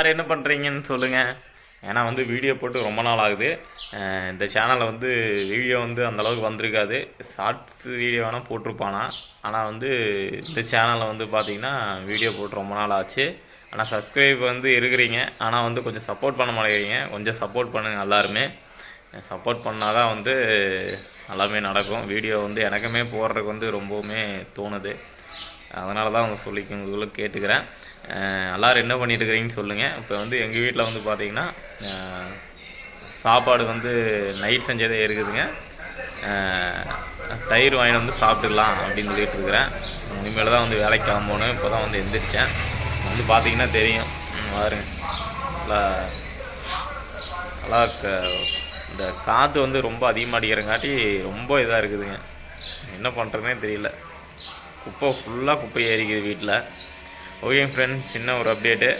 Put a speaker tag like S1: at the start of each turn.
S1: யார் என்ன பண்ணுறீங்கன்னு சொல்லுங்கள் ஏன்னா வந்து வீடியோ போட்டு ரொம்ப நாள் ஆகுது. இந்த சேனலில் வந்து வீடியோ வந்து அந்தளவுக்கு வந்திருக்காது. ஷார்ட்ஸ் வீடியோ வேணால் போட்டிருப்பானா? ஆனால் வந்து இந்த சேனலில் வந்து பார்த்தீங்கன்னா வீடியோ போட்டு ரொம்ப நாள் ஆச்சு. ஆனால் சப்ஸ்கிரைப் வந்து இருக்கிறீங்க. ஆனால் வந்து கொஞ்சம் சப்போர்ட் பண்ண மாட்டேங்கிறீங்க. கொஞ்சம் சப்போர்ட் பண்ணுங்கள் எல்லாருமே. சப்போர்ட் பண்ணால் தான் வந்து எல்லாமே நடக்கும். வீடியோ வந்து எனக்குமே போடுறதுக்கு வந்து ரொம்பவுமே தோணுது. அதனால தான் அவங்க சொல்லி உங்களுக்கு கேட்டுக்கிறேன் எல்லோரும் என்ன பண்ணிட்டு இருக்கிறீங்கன்னு சொல்லுங்கள் இப்போ வந்து எங்கள் வீட்டில் வந்து பார்த்தீங்கன்னா சாப்பாடு வந்து நைட் செஞ்சதே இருக்குதுங்க. தயிர் வாங்கி வந்து சாப்பிட்டுக்கலாம் அப்படின்னு சொல்லிட்டு இருக்கிறேன் இனிமேல் தான் வந்து வேலைக்கு கிளம்பணும். இப்போ தான் வந்து எந்திரிச்சேன். வந்து பார்த்தீங்கன்னா தெரியும். வாருங்க பாருங்க. நல்லா நல்லா க- இந்த காற்று வந்து ரொம்ப அதிகமாக அடிக்கிறங்காட்டி ரொம்ப இதாக இருக்குதுங்க. என்ன பண்ணுறதுனே தெரியல. குப்பை ஃபுல்லாக குப்பை ஏறிக்குது வீட்டில் ஓகே ஃப்ரெண்ட்ஸ் சின்ன ஒரு அப்டேட்டு